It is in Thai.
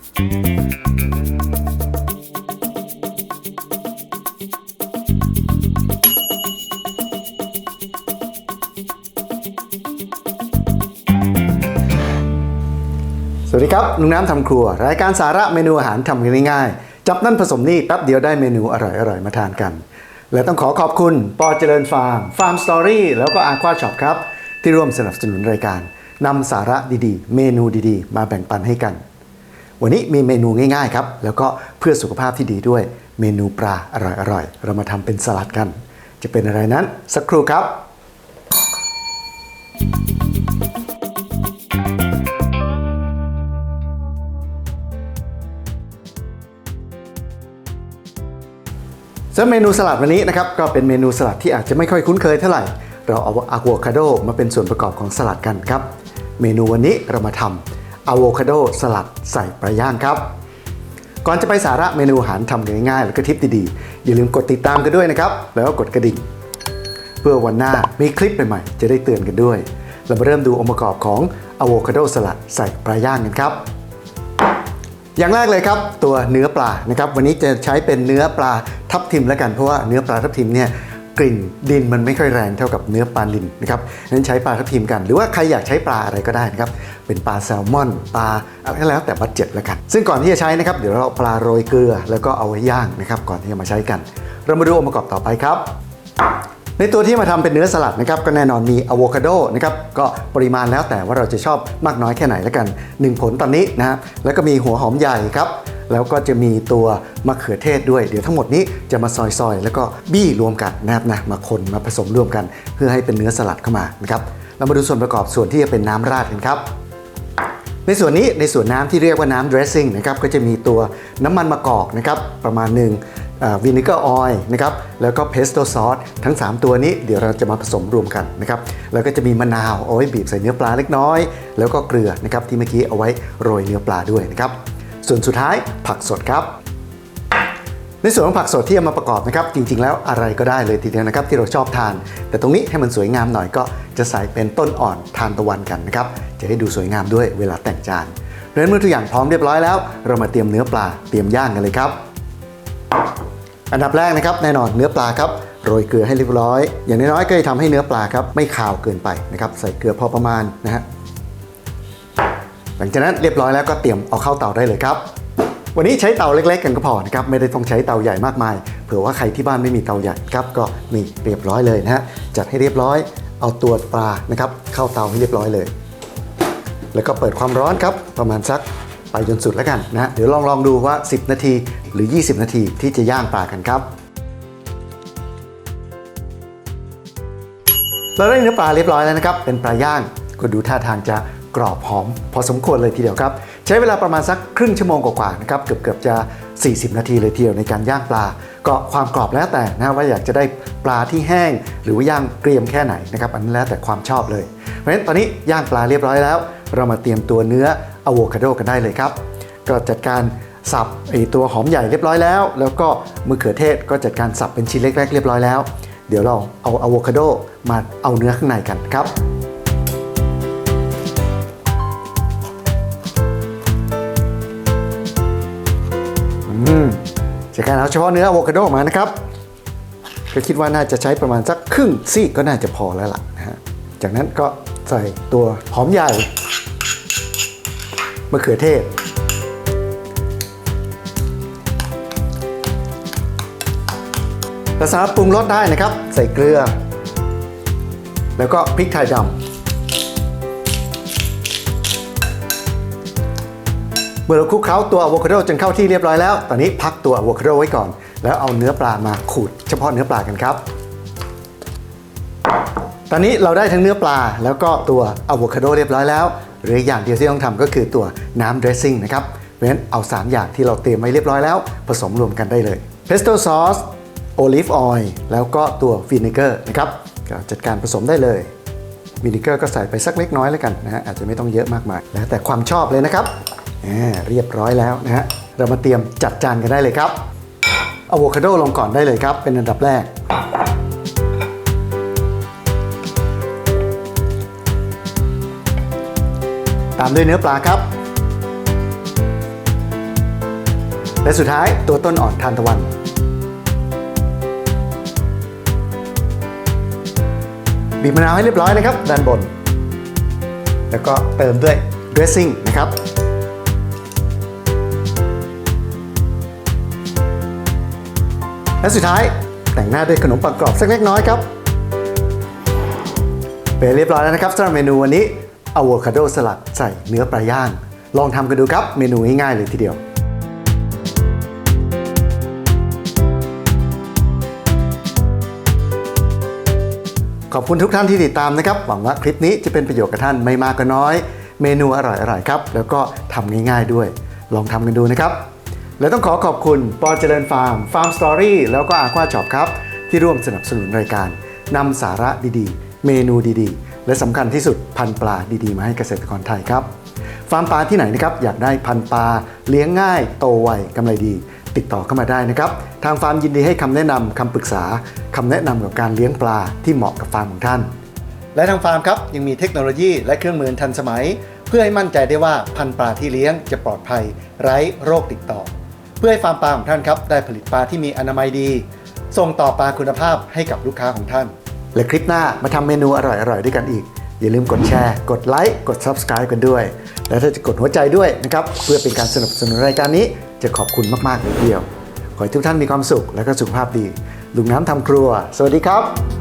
สวัสดีครับ ลุงน้ำทำครัว รายการสาระเมนูอาหารทำกันง่ายๆ จับนั่นผสมนี่แป๊บเดียวได้เมนูอร่อยๆ มาทานกัน และต้องขอขอบคุณ ปอเจริญฟาร์ม ฟาร์มสตอรี่ แล้วก็อาควาช็อปครับ ที่ร่วมสนับสนุนรายการนำสาระดีๆ เมนูดีๆ มาแบ่งปันให้กัน วันนี้มีเมนูง่ายๆครับ แล้วก็เพื่อสุขภาพที่ดีด้วยเมนูปลาอร่อยๆ เรามาทำเป็นสลัดกัน จะเป็นอะไรนั้น สักครู่ครับสำหรับเมนูสลัดวันนี้นะครับก็เป็นเมนูสลัดที่อาจจะไม่ค่อยคุ้นเคยเท่าไหร่ เราเอาอะโวคาโดมาเป็นส่วนประกอบของสลัดกันครับ เมนูวันนี้เรามาทำ อะโวคาโดสลัดใส่ปลาย่างครับ ก่อนจะไปสาระเมนูอาหารทำกันง่ายๆ แล้วก็ทิปดีๆ อย่าลืมกดติดตามกันด้วยนะครับ แล้วก็กดกระดิ่ง เพื่อวันหน้ามีคลิปใหม่ๆ จะได้เตือนกันด้วย เรามาเริ่มดูองค์ประกอบของอะโวคาโดสลัดใส่ปลาย่างกันครับ อย่างแรกเลยครับตัวเนื้อปลานะครับวันนี้จะใช้เป็นเนื้อปลาทับทิมแล้วกันเพราะว่าเนื้อปลาทับทิมเนี่ย กลิ่นดินมันไม่ค่อยแรงเท่ากับเนื้อปลาลินนะครับนั้นใช้ปลาทับทิมกัน หรือว่าใครอยากใช้ปลาอะไรก็ได้นะครับ เป็นปลาแซลมอนปลาอะไรแล้วแต่บัดเจ็ตแล้วกัน ซึ่งก่อนที่จะใช้นะครับ เดี๋ยวเราเอาปลาโรยเกลือแล้วก็เอาไว้ย่างนะครับ ก่อนที่จะมาใช้กัน เรามาดูองค์ประกอบต่อไปครับในตัวที่มาทำเป็นเนื้อสลัดนะครับก็แน่นอนมีอะโวคาโดนะครับก็ปริมาณแล้วแต่ว่าเราจะชอบมากน้อยแค่ไหนแล้วกัน 1 ผลตอนนี้นะฮะแล้วก็มีหัวหอมใหญ่ครับ แล้วก็จะมีตัวมะเขือเทศด้วย เดี๋ยวทั้งหมดนี้จะมาซอยๆ แล้วก็บี้รวมกันนะครับนะมาคนมาผสมรวมกัน เพื่อให้เป็นเนื้อสลัดเข้ามานะครับเรามาดูส่วนประกอบส่วนที่จะเป็นน้ำราดกันครับในส่วนนี้ในส่วนน้ำที่เรียกว่าน้ำ dressing นะครับก็จะมีตัวน้ำมันมะกอกนะครับประมาณหนึ่งวินิเกอร์ออยล์นะครับแล้วก็เพสโตซอสทั้ง 3 ตัวนี้เดี๋ยวเราจะมาผสมรวมกันนะครับแล้วก็จะมีมะนาวเอาไว้บีบใส่เนื้อปลาเล็กน้อย แล้วก็เกลือนะครับที่เมื่อกี้เอาไว้โรยเนื้อปลาด้วยนะครับ ส่วนสุดท้ายผักสดครับ ในส่วนของผักสดที่เอามาประกอบนะครับ จริง ๆ แล้วอะไรก็ได้เลยทีเดียวนะครับ ที่เราชอบทาน แต่ตรงนี้ให้มันสวยงามหน่อยก็จะใส่เป็นต้นอ่อนทานตะวันกันนะครับ จะได้ดูสวยงามด้วยเวลาแต่งจานเพราะฉะนั้นเมื่อทุกอย่างพร้อมเรียบร้อยแล้ว เรามาเตรียมเนื้อปลาเตรียมย่างกันเลยครับ อันดับแรกนะครับแน่นอนเนื้อปลาครับโรยเกลือให้เรียบร้อย อย่างน้อยๆก็จะทำให้เนื้อปลาครับไม่คาวเกินไปนะครับใส่เกลือพอประมาณนะฮะ หลังจากนั้นเรียบร้อยแล้วก็เตรียมเอาเข้าเตาได้เลยครับ วันนี้ใช้เตาเล็ก ๆ กันก็พอนะครับไม่ได้ต้องใช้เตาใหญ่มากมาย เผื่อว่าใครที่บ้านไม่มีเตาใหญ่ครับก็มีเรียบร้อยเลยนะฮะจัดให้เรียบร้อย เอาตัวปลานะครับเข้าเตาให้เรียบร้อยเลย แล้วก็เปิดความร้อนครับประมาณสักไปจนสุดแล้วกันนะฮะเดี๋ยวลองลองดูว่า 10 นาทีหรือ 20 นาทีที่จะย่างปลากันครับเราได้เนื้อปลาเรียบร้อยแล้วนะครับ เป็นปลาย่างก็ดูท่าทางจะ กรอบหอมพอสมควรเลยทีเดียวครับ ใช้เวลาประมาณสักครึ่งชั่วโมงกว่าๆนะครับเกือบเกือบจะ 40 นาทีเลยทีเดียวในการย่างปลา ก็ความกรอบแล้วแต่นะว่าอยากจะได้ปลาที่แห้ง หรือว่าย่างเกรียมแค่ไหนนะครับอันนี้แล้วแต่ความชอบเลย เพราะฉะนั้นตอนนี้ย่างปลาเรียบร้อยแล้ว เรามาเตรียมตัวเนื้ออะโวคาโดกันได้เลยครับก็จัดการสับไอตัวหอมใหญ่เรียบร้อยแล้ว แล้วก็มะเขือเทศก็จัดการสับเป็นชิ้นเล็ก ๆ เรียบร้อยแล้ว เดี๋ยวเราเอาอะโวคาโดมาเอาเนื้อข้างในกันครับ จากการเอาเฉพาะเนื้ออะโวคาโดออกมานะครับ ก็คิดว่าน่าจะใช้ประมาณสักครึ่งซีกก็น่าจะพอแล้วล่ะนะฮะ จากนั้นก็ใส่ตัวหอมใหญ่มะเขือเทศแต่สามารถปรุงรสได้นะครับ ใส่เกลือ แล้วก็พริกไทยดำ เมื่อเราคลุกเคล้าตัวอะโวคาโดจนเข้าที่เรียบร้อยแล้ว ตอนนี้พักตัวอะโวคาโดไว้ก่อน แล้วเอาเนื้อปลามาขูดเฉพาะเนื้อปลากันครับ ตอนนี้เราได้ทั้งเนื้อปลาแล้วก็ตัวอะโวคาโดเรียบร้อยแล้วหรืออย่างเดียวที่ต้องทำก็คือตัวน้ำ dressing นะครับเพราะฉะนั้นเอา 3 อย่างที่เราเตรียมไว้เรียบร้อยแล้ว ผสมรวมกันได้เลย pesto sauce olive oil แล้วก็ตัว vinegar นะครับก็จัดการผสมได้เลยวินิเกอร์ก็ใส่ไปสักเล็กน้อยแล้วกันนะฮะอาจจะไม่ต้องเยอะมากมายแล้วแต่ความชอบเลยนะครับ เรียบร้อยแล้วนะฮะเรามาเตรียมจัดจานกันได้เลยครับอะโวคาโดลงก่อนได้เลยครับ เป็นอันดับแรก ตามด้วยเนื้อปลาครับ และสุดท้ายตัวต้นอ่อนทานตะวันบีบมะนาวให้เรียบร้อยนะครับ ด้านบน แล้วก็เติมด้วย dressing นะครับ และสุดท้ายแต่งหน้าด้วยขนมปังกรอบสักเล็กน้อยครับ เป็นเรียบร้อยแล้วนะครับสำหรับเมนูวันนี้อะโวคาโดสลัดใส่เนื้อปลาย่าง ลองทำกันดูครับเมนูง่ายๆเลยทีเดียวขอบคุณทุกท่านที่ติดตามนะครับ หวังว่าคลิปนี้จะเป็นประโยชน์กับท่านไม่มากก็น้อย เมนูอร่อยๆครับ แล้วก็ทำง่ายๆด้วย ลองทำกันดูนะครับ และต้องขอขอบคุณปอเจริญฟาร์มฟาร์มสตอรี่แล้วก็อาควาช็อปครับ ที่ร่วมสนับสนุนรายการนำสาระดีๆ เมนูดีๆ และสำคัญที่สุดพันปลาดีๆ มาให้เกษตรกรไทยครับ ฟาร์มปลาที่ไหนนะครับอยากได้พันปลาเลี้ยงง่ายโตไวกำไรดี ติดต่อเข้ามาได้นะครับ ทางฟาร์มยินดีให้คำแนะนำคำปรึกษาคำแนะนำกับการเลี้ยงปลาที่เหมาะกับฟาร์มของท่าน และทางฟาร์มครับยังมีเทคโนโลยีและเครื่องมือทันสมัย เพื่อให้มั่นใจได้ว่าพันธุ์ปลาที่เลี้ยงจะปลอดภัย ไร้โรคติดต่อ เพื่อให้ฟาร์มปลาของท่านครับได้ผลิตปลาที่มีอนามัยดี ส่งต่อปลาคุณภาพให้กับลูกค้าของท่าน และคลิปหน้ามาทำเมนูอร่อยๆด้วยกันอีก อย่าลืมกดแชร์ กดไลค์กด Subscribe กันด้วย และถ้าจะกดหัวใจด้วยนะครับเพื่อเป็นการสนับสนุนรายการนี้จะขอบคุณมากๆเลยทีเดียว ขอให้ทุกท่านมีความสุขและก็สุขภาพดีลุงน้ำทำครัว สวัสดีครับ